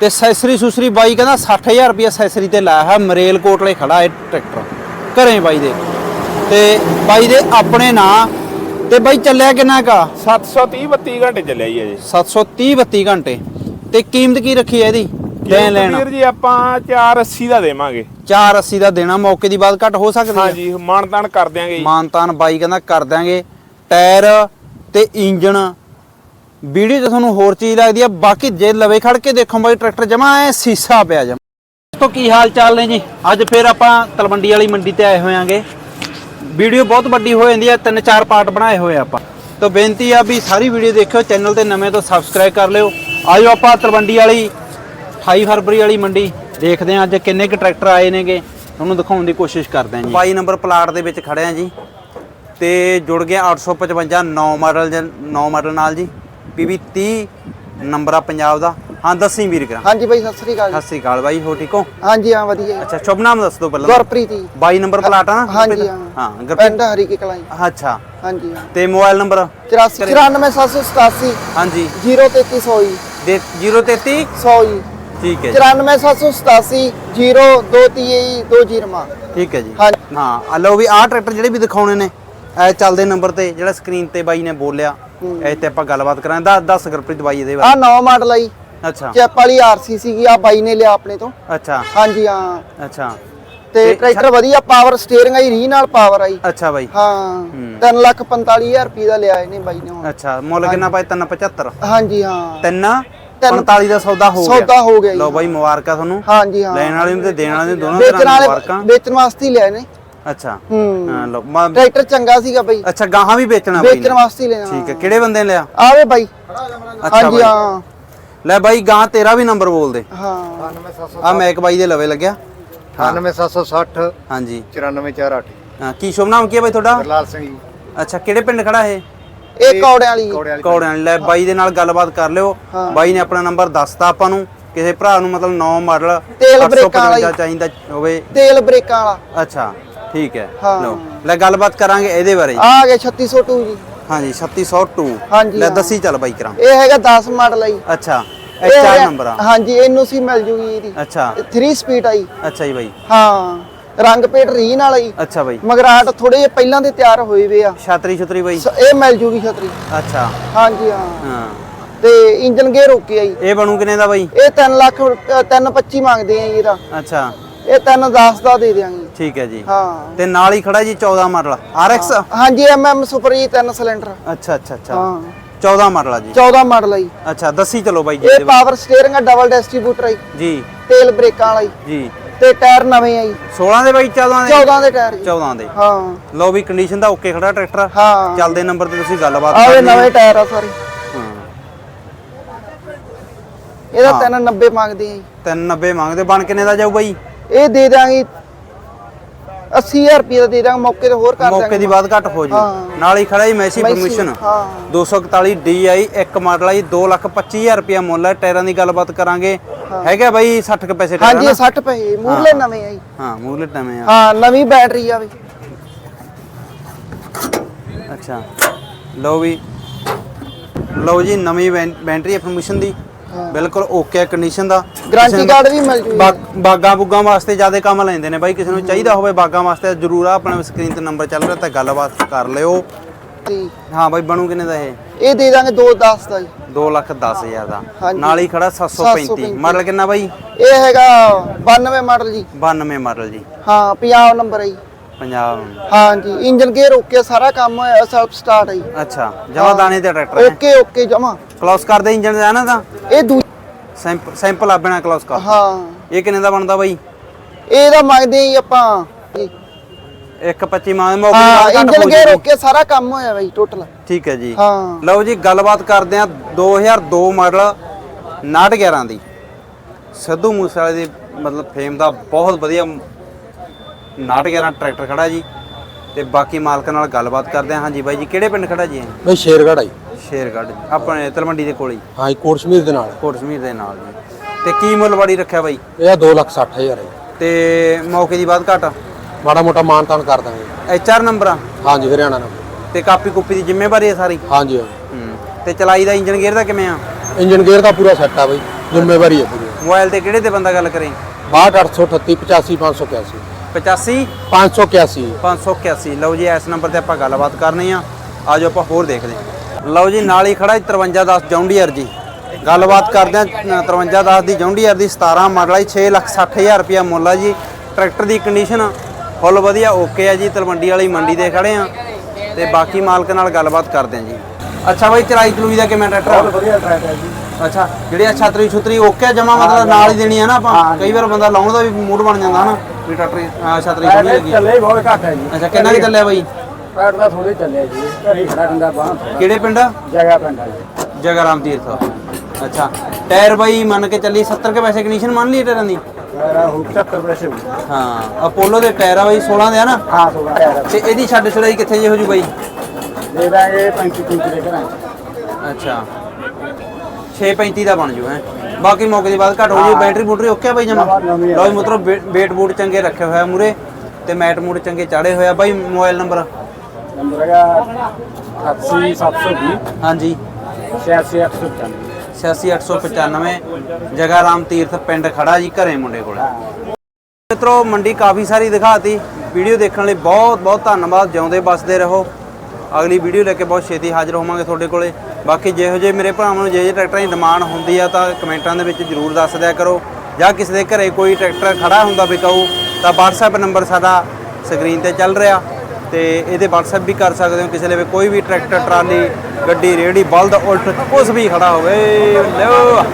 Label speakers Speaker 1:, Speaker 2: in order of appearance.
Speaker 1: ਤੇ ਸੈਸਰੀ ਸੁਸਰੀ ਬਾਈ ਕਹਿੰਦਾ 60000 ਰੁਪਏ ਸੈਸਰੀ ਤੇ ਲਾਇਆ ਹੈ ਮਰੇਲ ਕੋਟਲੇ ਖੜਾ ਇਹ ਟਰੈਕਟਰ। ਘਰੇ ਬਾਈ ਦੇ। ਤੇ ਬਾਈ ਦੇ ਆਪਣੇ ਨਾਂ ਤੇ ਬਾਈ ਚੱਲਿਆ ਕਿੰਨਾ ਕਾ?
Speaker 2: 730 32 ਘੰਟੇ ਚੱਲਿਆ ਜੀ ਅਜੇ
Speaker 1: 730 32 ਘੰਟੇ। ਤੇ ਕੀਮਤ ਕੀ ਰੱਖੀ ਹੈ ਇਹਦੀ? ਲੈਣ ਲੈਣ।
Speaker 2: ਵੀਰ ਜੀ ਆਪਾਂ 480 ਦਾ ਦੇਵਾਂਗੇ।
Speaker 1: 480 ਦਾ ਦੇਣਾ ਮੌਕੇ ਦੀ ਬਾਤ ਘੱਟ ਹੋ ਸਕਦੀ ਹੈ
Speaker 2: ਹਾਂਜੀ ਮਾਨਤਾਨ ਕਰ ਦਿਆਂਗੇ ਜੀ।
Speaker 1: ਮਾਨਤਾਨ ਬਾਈ ਕਹਿੰਦਾ ਕਰ ਦਾਂਗੇ ਟਾਇਰ ਤੇ ਇੰਜਨ ਵੀਡੀਓ 'ਚ ਤੁਹਾਨੂੰ ਹੋਰ ਚੀਜ਼ ਲੱਗਦੀ ਆ, ਬਾਕੀ ਜੇ ਲਵੇ ਖੜ ਕੇ ਦੇਖੋ ਬਾਈ, ਟਰੈਕਟਰ ਜਮਾ ਐ ਸੀਸਾ ਪਿਆ ਜਮਾ। ਦੋਸਤੋ, ਕੀ ਹਾਲ ਚਾਲ ਨੇ ਜੀ? ਅੱਜ ਫੇਰ ਆਪਾਂ ਤਲਵੰਡੀ ਵਾਲੀ ਮੰਡੀ ਤੇ ਆਏ ਹੋਇਆਂਗੇ। ਵੀਡੀਓ ਬਹੁਤ ਵੱਡੀ ਹੋ ਜਾਂਦੀ ਹੈ ਤਿੰਨ ਚਾਰ ਪਾਰਟ ਬਣਾਏ ਹੋਏ ਆਪਾਂ। ਤਾਂ ਬੇਨਤੀ ਆ ਵੀ ਸਾਰੀ ਵੀਡੀਓ ਦੇਖਿਓ, ਚੈਨਲ ਤੇ ਨਵੇਂ ਤੋਂ ਸਬਸਕ੍ਰਾਈਬ ਕਰ ਲਿਓ। ਆਜੋ ਆਪਾਂ ਤਲਵੰਡੀ ਵਾਲੀ 28 ਫਰਵਰੀ ਵਾਲੀ ਮੰਡੀ, ਦੇਖਦੇ ਹਾਂ ਅੱਜ ਕਿੰਨੇ ਕੁ ਟਰੈਕਟਰ ਆਏ ਨੇਗੇ। ਤੁਹਾਨੂੰ ਦਿਖਾਉਣ ਦੀ ਕੋਸ਼ਿਸ਼ ਕਰਦੇ ਹਾਂ ਜੀ। 22 ਨੰਬਰ ਪਲਾਟ ਦੇ ਵਿੱਚ ਖੜੇ ਆ ਜੀ। ਤੇ ਜੁੜ ਗਿਆ 855 9 ਮਾਡਲ 9 ਮਾਡਲ ਨਾਲ ਜੀ। ਪੀਵੀ 30 ਨੰਬਰ ਆ ਪੰਜਾਬ ਦਾ। ਹਾਂ ਦੱਸੀ ਵੀਰ ਕਰਾਂ।
Speaker 3: ਹਾਂਜੀ ਬਾਈ ਸਤਿ ਸ੍ਰੀ ਅਕਾਲ
Speaker 1: ਸਤਿ। ਸ੍ਰੀ ਅਕਾਲ ਬਾਈ ਹੋ ਠੀਕ ਹੋ?
Speaker 3: ਹਾਂਜੀ ਹਾਂ ਵਧੀਆ।
Speaker 1: ਅੱਛਾ ਸ਼ੁਭ ਨਾਮ ਦੱਸ ਦਿਓ ਪਹਿਲਾਂ।
Speaker 3: ਗੁਰਪ੍ਰੀਤ ਜੀ।
Speaker 1: 22 ਨੰਬਰ ਪਲਾਟ ਆ ਨਾ?
Speaker 3: ਹਾਂਜੀ ਹਾਂ।
Speaker 1: ਹਾਂ ਗੁਰਪ੍ਰੀਤ
Speaker 3: ਪਿੰਡ ਹਰੀ ਕੀ ਕਲਾਂ ਜੀ।
Speaker 1: ਅੱਛਾ।
Speaker 3: ਹਾਂਜੀ ਹਾਂ।
Speaker 1: ਤੇ ਮੋਬਾਈਲ ਨੰਬਰ?
Speaker 3: 84 94787
Speaker 1: ਹਾਂਜੀ।
Speaker 3: 033100 ਜੀ।
Speaker 1: ਦੇ 033
Speaker 3: 100 ਜੀ।
Speaker 1: ਠੀਕ ਹੈ ਜੀ।
Speaker 3: 94787 0230
Speaker 1: ਠੀਕ ਹੈ ਜੀ। ਹਾਂ ਲਓ ਵੀ ਆਹ ਟਰੈਕਟਰ ਜਿਹੜੇ ਵੀ ਦਿਖਾਉਣੇ ਨੇ ਇਹ ਚੱਲਦੇ ਨੰਬਰ ਤੇ ਜਿਹੜਾ ਸਕਰੀਨ ਤੇ ਬਾਈ ਨੇ ਬੋਲਿਆ। ਇਹ ਤੇ ਆਪਾਂ ਗੱਲਬਾਤ ਕਰਾਂਗੇ। 10 10 ਗੁਰਪ੍ਰੀਤ ਬਾਈ ਇਹਦੇ
Speaker 3: ਆ
Speaker 1: ਬਾਰੇ
Speaker 3: ਨੌ ਮਾਡਲ ਆ ਜੀ।
Speaker 1: ਅੱਛਾ।
Speaker 3: ਚੈਪ ਵਾਲੀ ਆਰਸੀ ਸੀਗੀ ਆ ਬਾਈ ਨੇ ਲਿਆ ਆਪਣੇ ਤੋਂ।
Speaker 1: ਅੱਛਾ।
Speaker 3: ਹਾਂਜੀ ਹਾਂ।
Speaker 1: ਅੱਛਾ।
Speaker 3: ਤੇ ਟਰੈਕਟਰ ਵਧੀਆ ਪਾਵਰ ਸਟੀਅਰਿੰਗ ਆਈ ਰੀ ਨਾਲ ਪਾਵਰ ਆਈ
Speaker 1: ਅੱਛਾ ਬਾਈ।
Speaker 3: ਹਾਂ।
Speaker 1: ਹੂੰ।
Speaker 3: 345000 ਰੁਪਏ ਦਾ ਲਿਆ ਇਹਨੇ ਬਾਈ ਨੇ
Speaker 1: ਅੱਛਾ ਮੁੱਲ ਕਿੰਨਾ ਪਾਏ 375
Speaker 3: ਹਾਂਜੀ ਹਾਂ।
Speaker 1: ਤਿੰਨ?
Speaker 3: ਤਿੰਨ-
Speaker 1: 45 ਦਾ ਸੌਦਾ ਹੋ ਗਿਆ।
Speaker 3: ਸੌਦਾ ਹੋ ਗਿਆ
Speaker 1: ਲਓ ਬਾਈ ਮੁਬਾਰਕਾਂ ਤੁਹਾਨੂੰ।
Speaker 3: ਹਾਂਜੀ ਹਾਂ।
Speaker 1: ਲੈਣ ਵਾਲੇ ਨੂੰ ਤੇ ਦੇਣ ਵਾਲੇ ਨੂੰ ਦੋਨੋਂ ਤਰ੍ਹਾਂ ਮੁਬਾਰਕਾਂ।
Speaker 3: ਵੇਚਣ ਵਾਸਤੇ ਹੀ ਲਿਆ ਨੇ
Speaker 1: ਅੱਛਾ।
Speaker 3: ਹੂੰ।
Speaker 1: ਲਓ ਮੈਂ-
Speaker 3: ਟਰੈਕਟਰ ਚੰਗਾ ਸੀਗਾ ਬਾਈ।
Speaker 1: ਅੱਛਾ ਗਾਹਾਂ ਵੀ ਵੇਚਣਾ ਬਾਈ
Speaker 3: ਵੇਚਣ
Speaker 1: ਨੇ।
Speaker 3: ਵਾਸਤੇ ਹੀ ਲੈਣਾ।
Speaker 1: ਠੀਕ ਹੈ ਕਿਹੜੇ ਬੰਦੇ ਨੇ ਲਿਆ?
Speaker 3: ਆਵੇ ਬਾਈ।
Speaker 1: ਅੱਛਾ
Speaker 3: ਹਾਂਜੀ
Speaker 1: ਬਾਈ।
Speaker 3: ਹਾਂ।
Speaker 1: ਲੈ ਬਾਈ ਗਾਂ ਤੇਰਾ ਵੀ ਨੰਬਰ ਬੋਲ ਦੇ
Speaker 3: ਹਾਂ।
Speaker 1: ਆ ਮੈਕ ਬਾਈ ਦੇ ਲਵੇ ਲੱਗਿਆ।
Speaker 4: 98760
Speaker 1: ਹਾਂਜੀ।
Speaker 4: 94408
Speaker 1: ਹਾਂ, ਕੀ ਸ਼ੁਭ ਨਾਮ ਕੀ ਹੈ ਬਾਈ ਤੁਹਾਡਾ?
Speaker 4: ਗਰਲਾਲ ਸਿੰਘ ਜੀ।
Speaker 1: ਅੱਛਾ ਕਿਹੜੇ ਪਿੰਡ ਖੜਾ ਇਹ?
Speaker 3: ਇਹ ਕੌੜਿਆਂ ਵਾਲੀ।
Speaker 4: ਕੌੜੇ ਵਾਲੀ
Speaker 1: ਕੌੜਿਆਂ ਵਾਲੀ। ਲੈ ਬਾਈ ਦੇ ਨਾਲ ਗੱਲਬਾਤ ਕਰ ਲਿਓ।
Speaker 3: ਹਾਂ।
Speaker 1: ਬਾਈ ਨੇ ਆਪਣਾ ਨੰਬਰ ਦੱਸਤਾ ਆਪਾਂ ਨੂੰ। ਕਿਸੇ ਭਰਾ ਨੂੰ ਮਤਲਬ 9 ਮਾਡਲ
Speaker 3: ਤੇਲ ਬ੍ਰੇਕਾਂ ਵਾਲਾ। ਹੀ।
Speaker 1: ਚਾਹੀਦਾ ਹੋਵੇ।
Speaker 3: ਤੇਲ ਬ੍ਰੇਕਾਂ ਵਾਲਾ।
Speaker 1: ਅੱਛਾ। ਠੀਕ ਹੈ।
Speaker 3: ਹਾਂ।
Speaker 1: ਲਓ ਲੈ ਗੱਲਬਾਤ ਕਰਾਂਗੇ ਇਹਦੇ ਬਾਰੇ।
Speaker 3: ਆ ਗਿਆ 3602 ਜੀ।
Speaker 1: ਹਾਂਜੀ 3602
Speaker 3: ਹਾਂਜੀ,
Speaker 1: ਲੈ
Speaker 3: ਹਾਂ।
Speaker 1: ਦੱਸੀ ਚੱਲ ਬਾਈ ਕਰਾਂ।
Speaker 3: ਇਹ ਹੈਗਾ 10 ਮਾਡਲ ਆਈ
Speaker 1: ਅੱਛਾ ਇਹ ਚਾਰ ਨੰਬਰ ਆ।
Speaker 3: ਹਾਂਜੀ ਇਹਨੂੰ ਸੀ ਮਿਲ ਜੂਗੀ ਇਹਦੀ।
Speaker 1: ਅੱਛਾ।
Speaker 3: 3 ਸਪੀਡ ਆਈ
Speaker 1: ਅੱਛਾ ਜੀ ਬਾਈ।
Speaker 3: ਹਾਂ ਰੰਗ ਪੇਟ ਰੀ ਨਾਲ ਆਈ
Speaker 1: ਅੱਛਾ ਬਾਈ।
Speaker 3: ਮਗਰਾਟ ਥੋੜੇ ਜਿਹਾ ਪਹਿਲਾਂ ਦੇ ਤਿਆਰ ਹੋਏ ਵੇ ਆ।
Speaker 1: ਛਾਤਰੀ ਛਤਰੀ ਬਾਈ।
Speaker 3: ਸ- ਇਹ ਮਿਲ ਜੂਗੀ ਛਤਰੀ।
Speaker 1: ਅੱਛਾ।
Speaker 3: ਹਾਂਜੀ ਹਾਂ।
Speaker 1: ਹਾਂ।
Speaker 3: ਤੇ ਇੰਜਨ ਗੇਅਰ ਓਕੇ ਆਈ
Speaker 1: ਇਹ ਬਣੂ ਕਿੰਨੇ ਦਾ ਬਾਈ?
Speaker 3: ਇਹ 3 ਲੱਖ 325 ਮੰਗਦੇ ਆ ਜੀ ਇਹਦਾ।
Speaker 1: ਅੱਛਾ।
Speaker 3: ਇਹ 310 ਦਾ ਦੇ ਦਿਆਂਗੇ।
Speaker 1: ਠੀਕ ਹੈ ਜੀ।
Speaker 3: ਹਾਂ।
Speaker 1: ਤੇ ਨਾਲ ਹੀ ਖੜਾ ਜੀ 14 ਮਾਡਲ RX
Speaker 3: ਹਾਂਜੀ ਐਮਐਮ ਸੁਪਰ ਜੀ 3 ਸਿਲੰਡਰ
Speaker 1: ਅੱਛਾ ਅੱਛਾ ਅੱਛਾ।
Speaker 3: ਹਾਂ।
Speaker 1: 14 ਮਾਡਲ ਆ ਜੀ।
Speaker 3: 14 ਮਾਡਲ ਆਈ
Speaker 1: ਅੱਛਾ ਦੱਸੀ ਚਲੋ ਬਾਈ ਜੀ
Speaker 3: ਇਹ। ਪਾਵਰ ਸਟੀਅਰਿੰਗ ਆ ਡਬਲ ਡਿਸਟ੍ਰੀਬਿਊਟਰ ਆਈ
Speaker 1: ਜੀ।
Speaker 3: ਤੇਲ ਬ੍ਰੇਕਾਂ ਵਾਲਾ ਜੀ।
Speaker 1: ਜੀ।
Speaker 3: ਤੇ ਟਾਇਰ ਨਵੇਂ ਆਈ
Speaker 1: 16 ਦੇ ਬਾਈ 14 ਦੇ?
Speaker 3: 14 ਦੇ ਟਾਇਰ ਜੀ।
Speaker 1: 14 ਦੇ।
Speaker 3: ਹਾਂ।
Speaker 1: ਲਓ ਵੀ ਕੰਡੀਸ਼ਨ ਦਾ ਓਕੇ ਖੜਾ ਟਰੈਕਟਰ।
Speaker 3: ਹਾਂ।
Speaker 1: ਚੱਲਦੇ ਨੰਬਰ ਤੇ ਤੁਸੀਂ ਗੱਲਬਾਤ
Speaker 3: ਆਹ
Speaker 1: ਕਰ
Speaker 3: ਇਹ
Speaker 1: ਲਿਓ।
Speaker 3: ਨਵੇਂ ਟਾਇਰ ਆ ਸਾਰੇ।
Speaker 1: ਹਾਂ।
Speaker 3: ਇਹਦਾ
Speaker 1: ਹਾਂ।
Speaker 3: 390 ਮੰਗਦੇ ਆ ਜੀ।
Speaker 1: 390 ਮੰਗਦੇ। ਬਣ ਕਿੰਨੇ ਦਾ ਜਾਊ ਬਾਈ?
Speaker 3: ਇਹ ਦੇ ਦਾਂਗੇ 80000 ਰੁਪਏ ਦਾ ਦੇ ਦਾਂਗੇ ਮੌਕੇ ਤੇ ਹੋਰ ਕਰ ਦਾਂਗੇ
Speaker 1: ਮੌਕੇ ਦੀ ਬਾਤ ਘੱਟ ਹੋ ਜੂ।
Speaker 3: ਹਾਂ।
Speaker 1: ਨਾਲ ਹੀ ਖੜਾ ਜੀ ਮੈਸੀ
Speaker 3: ਮੈਸੀ,
Speaker 1: ਪਰਮਿਸ਼ਨ
Speaker 3: ਹਾਂ।
Speaker 1: 241 DI ਇੱਕ ਮਾਡਲ ਆ ਜੀ 225000 ਰੁਪਿਆ ਮੁੱਲ ਹੈ ਟਾਇਰਾਂ ਦੀ ਗੱਲਬਾਤ ਕਰਾਂਗੇ। ਹੈਗਾ ਬਾਈ 60 ਕੁ ਪੈਸੇ ਟਾਇਰ
Speaker 3: ਹਾਂਜੀ
Speaker 1: ਨਾ?
Speaker 3: ਇਹ 60 ਪੈਸੇ ਮੂਰਲੇ ਨਵੇਂ ਆ ਜੀ।
Speaker 1: ਹਾਂ ਮੂਰਲੇ ਟਵੇਂ ਆ।
Speaker 3: ਹਾਂ ਨਵੀਂ ਬੈਟਰੀ ਆਵੇ
Speaker 1: ਅੱਛਾ। ਲਓ ਵੀ। ਲਓ ਜੀ ਨਵੀਂ ਬੈਂ- ਬੈਟਰੀ ਇਨਫੋਰਮੇਸ਼ਨ ਦੀ। ਬਿਲਕੁਲ ਓਕੇ ਕੰਡੀਸ਼ਨ ਦਾ।
Speaker 3: ਗਾਰੰਟੀ ਕਾਰਡ ਵੀ ਮਿਲ ਜੂ
Speaker 1: ਬਾ- ਬਾਗਾਂ ਬੁੱਗਾਂ ਵਾਸਤੇ ਜ਼ਿਆਦਾ ਕੰਮ ਲੈਂਦੇ ਨੇ ਬਾਈ ਕਿਸੇ ਨੂੰ ਚਾਹੀਦਾ ਹੋਵੇ ਬਾਗਾਂ ਵਾਸਤੇ ਜਰੂਰ ਆ ਆਪਣੇ ਸਕਰੀਨ ਤੇ ਨੰਬਰ ਚੱਲ ਰਿਹਾ ਤਾਂ ਗੱਲਬਾਤ ਕਰ ਲਿਓ। ਹਾਂ ਬਾਈ ਬਣੂ ਕਿੰਨੇ ਦਾ ਇਹ?
Speaker 3: ਇਹ ਦੇ ਦਾਂਗੇ 210 ਦਾ ਜੀ।
Speaker 1: 2 ਲੱਖ 10 ਹਜ਼ਾਰ ਦਾ। ਨਾਲ ਹੀ ਖੜਾ 735
Speaker 3: 735
Speaker 1: ਮਾਡਲ ਕਿੰਨਾ ਬਾਈ?
Speaker 3: ਇਹ ਹੈਗਾ 92 ਮਾਡਲ ਜੀ।
Speaker 1: 92 ਮਾਡਲ ਜੀ।
Speaker 3: ਹਾਂ ਪੰਜਾਬ ਨੰਬਰ ਹੈ ਜੀ।
Speaker 1: ਪੰਜਾਬ
Speaker 3: ਹਾਂ ਜੀ ਇੰਜਨ ਗੇਅਰ ਓਕੇ ਸਾਰਾ ਕੰਮ ਹੋਇਆ ਸੈਲਫ ਸਟਾਰਟ ਹੈ ਜੀ।
Speaker 1: ਅੱਛਾ ਜਮਾ ਦਾਣੇ ਤੇ ਟਰੈਕਟਰ ਹੈ।
Speaker 3: ਓਕੇ ਓਕੇ ਜਮਾ।
Speaker 1: ਕਲੋਸ ਕਰਦੇ ਇੰਜਨ ਦਾ ਨਾ ਤਾਂ?
Speaker 3: ਇਹ ਦੂ
Speaker 1: ਸੈਂਪ- ਸੈਂਪਲ ਆ ਬਿਨਾ ਕਲੋਸ ਕਰ
Speaker 3: ਹਾਂ।
Speaker 1: ਇਹ ਕਿੰਨੇ ਦਾ ਬਣਦਾ ਬਾਈ?
Speaker 3: ਇਹਦਾ ਮੰਗਦੇ ਆ ਜੀ ਆਪਾਂ ਜੀ।
Speaker 1: 125 ਮਾਂ ਮੌਕੇ
Speaker 3: ਹਾਂ ਇੰਜਨ
Speaker 1: ਹੋ
Speaker 3: ਗੇਅਰ
Speaker 1: ਜੂਗੀ।
Speaker 3: ਓਕੇ ਸਾਰਾ ਕੰਮ ਹੋਇਆ ਬਾਈ ਟੋਟਲ
Speaker 1: ਠੀਕ ਹੈ ਜੀ।
Speaker 3: ਹਾਂ।
Speaker 1: ਲਓ ਜੀ ਗੱਲਬਾਤ ਕਰਦੇ ਆ 2002 ਮਾਡਲ 911 ਦੀ। ਸਿੱਧੂ ਮੂਸੇਵਾਲੇ ਦੀ ਮਤਲਬ ਫੇਮ ਦਾ ਬਹੁਤ ਵਧੀਆ 911 ਟਰੈਕਟਰ ਖੜਾ ਜੀ। ਤੇ ਬਾਕੀ ਮਾਲਕ ਨਾਲ ਗੱਲਬਾਤ ਕਰਦੇ ਆ ਹਾਂਜੀ ਬਾਈ ਜੀ ਕਿਹੜੇ ਪਿੰਡ ਖੜਾ ਜੀ ਇਹ?
Speaker 5: ਸ਼ੇਰਗੜ੍ਹ ਆਈ
Speaker 1: ਸ਼ੇਰਗੜ੍ਹ ਆਪਣੇ ਤਲਵੰਡੀ ਦੇ ਕੋਲ ਹੀ।
Speaker 5: ਹਾਂ ਜੀ ਕੋਟ ਸ਼ਮੀਰ ਦੇ ਨਾਲ।
Speaker 1: ਕੋਟ ਸਮੀਰ ਦੇ ਨਾਲ ਜੀ। ਤੇ ਕੀ ਮੁੱਲ ਵਾੜੀ ਰੱਖਿਆ ਬਾਈ?
Speaker 5: ਇਹ 2 ਲੱਖ 60 ਹਜ਼ਾਰ ਹੈ।
Speaker 1: ਤੇ ਮੌਕੇ ਦੀ ਬਾਤ ਘਟ?
Speaker 5: ਮਾੜਾ ਮੋਟਾ ਮਾਨ ਤਾਨ ਕਰ ਦਾਂਗੇ।
Speaker 1: H R number? ਆ
Speaker 5: ਹਾਂ ਜੀ ਹਰਿਆਣਾ ਨਾਲ
Speaker 1: ਤੇ ਕਾਪੀ ਕੁੱਪੀ ਦੀ ਜ਼ਿੰਮੇਵਾਰੀ ਹੈ ਸਾਰੀ?
Speaker 5: ਹਾਂ ਜੀ
Speaker 1: ਹੂੰ। ਤੇ ਚਲਾਈ ਦਾ ਇੰਜਨ ਗੇਅਰ ਦਾ ਕਿਵੇਂ ਆ?
Speaker 5: ਇੰਜਨ ਗੇਅਰ ਦਾ ਪੂਰਾ ਸੈੱਟ ਆ ਬਈ। ਜ਼ਿੰਮੇਵਾਰੀ ਹੈ ਪੂਰੀ।
Speaker 1: ਮੋਬਾਈਲ ਤੇ ਕਿਹੜੇ ਤੇ ਬੰਦਾ ਗੱਲ ਕਰੇ?
Speaker 5: 62838 85581
Speaker 1: 85
Speaker 5: 581
Speaker 1: 581 ਲਓ ਜੀ ਇਸ ਨੰਬਰ ਤੇ ਆਪਾਂ ਗੱਲਬਾਤ ਕਰਨੀ ਆ। ਆਜੋ ਆਪਾਂ ਹੋਰ ਦੇਖਦੇ ਹਾਂ। ਲਓ ਜੀ ਨਾਲ ਹੀ ਖੜਾ 5310 ਜੌਂਡੀਅਰ ਜੀ। ਗੱਲਬਾਤ ਕਰਦੇ ਆ 5310 ਦੀ ਜੌਂਡੀਅਰ ਦੀ 17 ਮਾਡਲ ਹੈ 6 ਲੱਖ 60000 ਰੁਪਇਆ ਮੁੱਲ ਆ ਜੀ। ਟਰੈਕਟਰ ਦੀ ਕੰਡੀਸ਼ਨ ਫੁੱਲ ਵਧੀਆ ਓਕੇ ਆ ਜੀ ਤਲਵੰਡੀ ਵਾਲੀ ਮੰਡੀ ਤੇ ਖੜੇ ਆ ਤੇ ਬਾਕੀ ਮਾਲਕ ਨਾਲ ਗੱਲਬਾਤ ਕਰਦੇ ਆ ਜੀ। ਅੱਛਾ ਬਾਈ ਚਲਾਈ ਚਲੂਈ ਦਾ ਕਿਵੇਂ ਟਰੈਕਟਰ? ਬਹੁਤ ਵਧੀਆ ਟਰੈਕਟਰ ਹੈ ਜੀ। ਅੱਛਾ ਜਿਹੜੀ ਆ ਛਤਰੀ ਛੁਤਰੀ ਓਕੇ ਜਮਾ ਮਤਲਬ ਨਾਲ ਹੀ ਦੇਣੀ ਆ ਨਾ ਆਪਾਂ? ਕਈ ਵਾਰ ਬੰਦਾ ਲਾਉਣ ਦਾ ਵੀ ਮੂਡ ਬਣ ਜਾਂਦਾ ਹਨਾ ਵੀ ਟਰੈਕਟਰ ਛਤਰੀ ਲੱਗੀ। ਆ।
Speaker 6: ਚੱਲੇ ਬਹੁਤ ਘੱਟ ਹੈ ਜੀ।
Speaker 1: ਅੱਛਾ ਕਿੰਨਾ ਕਿ ਚੱਲਿਆ ਬਾਈ?
Speaker 6: ਪੈਟ ਦਾ ਥੋੜੇ ਚੱਲੇ ਜੀ। ਘਰੇ ਖੜਾ ਰਹਿੰਦਾ ਬਾਹਰ
Speaker 1: ਕਿਹੜੇ ਪਿੰਡ
Speaker 6: ਜਗ੍ਹਾ ਪੈਂਦਾ ਜੀ।
Speaker 1: ਜਗਰਾਮ ਤੀਰਥ ਅੱਛਾ ਟਾਇਰ ਬਾਈ ਮੰਨ ਕੇ ਚੱਲੀ 70 ਕੇ ਪੈਸੇ ਕੰਡੀਸ਼ਨ ਮੰਨ ਲਈ ਟਾਇਰਾਂ ਦੀ?
Speaker 6: ਮੇਰਾ ਹੁਣ 75 ਪੈਸੇ ਹੋ ਗਏ।
Speaker 1: ਹਾਂ ਅਪੋਲੋ ਦੇ ਟਾਇਰ ਆ ਬਾਈ 16 ਦੇ ਆ ਨਾ?
Speaker 6: ਹਾਂ ਸੋਗਾ ਯਾਰ
Speaker 1: ਤੇ ਇਹਦੀ ਛੱਡ ਛੜਾਈ ਕਿੱਥੇ ਜੇ ਹੋ ਜੂ ਬਾਈ?
Speaker 6: ਦੇ ਦਾਂਗੇ 35 35 ਦੇ ਘਰਾਂ
Speaker 1: ਅੱਛਾ। 635 ਦਾ ਬਣ ਜੂ ਹੈ। ਬਾਕੀ ਮੌਕੇ ਦੀ ਬਾਅਦ ਘੱਟ ਹੋ ਜੂ ਬੈਟਰੀ ਬੂਟਰੀ ਓਕੇ ਆ ਬਾਈ ਜਮਾ?
Speaker 6: ਨਵਾਂ- ਨਵੀਂ ਆ।
Speaker 1: ਲਓ ਬੂਟ ਚੰਗੇ ਰੱਖੇ ਹੋਇਆ ਮੂਰੇ ਤੇ ਮੈਟ ਮੂਟ ਚੰਗੇ ਚਾੜੇ ਹੋਇਆ ਬਾਈ ਮੋਬਾਈਲ ਨੰਬਰ?
Speaker 6: ਨੰਬਰ ਹੈਗਾ 88 720
Speaker 1: ਹਾਂਜੀ।
Speaker 6: 86 895
Speaker 1: 86895 ਜਗਾ ਰਾਮ ਤੀਰਥ ਪਿੰਡ ਖੜਾ ਜੀ ਘਰੇ ਮੁੰਡੇ ਕੋਲ। ਮਿੱਤਰੋ ਮੰਡੀ ਕਾਫੀ ਸਾਰੀ ਦਿਖਾਤੀ। ਵੀਡੀਓ ਦੇਖਣ ਲਈ ਬਹੁਤ ਬਹੁਤ ਧੰਨਵਾਦ। ਜਿਉਂਦੇ ਬਸਦੇ ਰਹੋ। ਅਗਲੀ ਵੀਡੀਓ ਲੈ ਕੇ ਬਹੁਤ ਛੇਤੀ ਹਾਜ਼ਰ ਹੋਵਾਂਗੇ ਤੁਹਾਡੇ ਕੋਲੇ। ਬਾਕੀ ਜਿਹੋ ਜਿਹੇ ਮੇਰੇ ਭਰਾਵਾਂ ਨੂੰ ਜੇ ਜੇ ਟਰੈਕਟਰਾਂ ਦੀ ਡਿਮਾਂਡ ਹੁੰਦੀ ਆ ਤਾਂ ਕਮੈਂਟਾਂ ਦੇ ਵਿੱਚ ਜਰੂਰ ਦੱਸ ਦਿਆ ਕਰੋ। ਜਾਂ ਕਿਸੇ ਦੇ ਘਰੇ ਕੋਈ ਟਰੈਕਟਰ ਖੜਾ ਹੁੰਦਾ ਵਿਕਾਊ ਤਾਂ WhatsApp ਨੰਬਰ ਸਾਡਾ ਸਕਰੀਨ ਤੇ ਚੱਲ ਰਿਹਾ। ਤੇ ਇਹਦੇ WhatsApp ਵੀ ਕਰ ਸਕਦੇ ਹੋ ਕਿਸੇ ਲਈ ਕੋਈ ਵੀ ਟਰੈਕਟਰ, ਟਰਾਲੀ, ਗੱਡੀ, ਰੇਹੜੀ, ਬਲਦ, ਉਲਟ ਕੁਝ ਵੀ ਖੜਾ ਹੋਵੇ। ਲਓ।